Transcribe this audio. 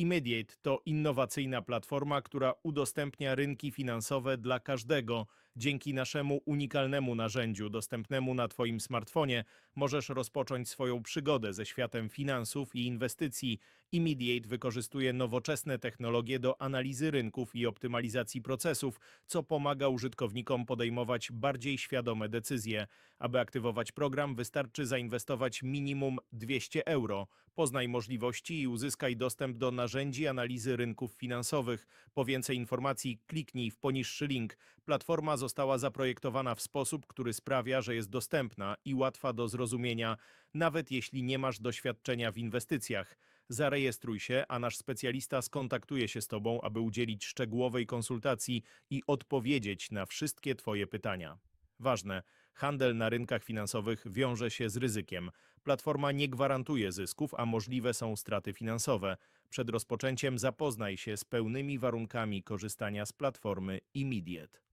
Immediate to innowacyjna platforma, która udostępnia rynki finansowe dla każdego. Dzięki naszemu unikalnemu narzędziu dostępnemu na Twoim smartfonie możesz rozpocząć swoją przygodę ze światem finansów i inwestycji. Immediate wykorzystuje nowoczesne technologie do analizy rynków i optymalizacji procesów, co pomaga użytkownikom podejmować bardziej świadome decyzje. Aby aktywować program, wystarczy zainwestować minimum 200 euro. Poznaj możliwości i uzyskaj dostęp do narzędzi analizy rynków finansowych. Po więcej informacji kliknij w poniższy link. Platforma została zaprojektowana w sposób, który sprawia, że jest dostępna i łatwa do zrozumienia, nawet jeśli nie masz doświadczenia w inwestycjach. Zarejestruj się, a nasz specjalista skontaktuje się z Tobą, aby udzielić szczegółowej konsultacji i odpowiedzieć na wszystkie Twoje pytania. Ważne, handel na rynkach finansowych wiąże się z ryzykiem. Platforma nie gwarantuje zysków, a możliwe są straty finansowe. Przed rozpoczęciem zapoznaj się z pełnymi warunkami korzystania z platformy Immediate.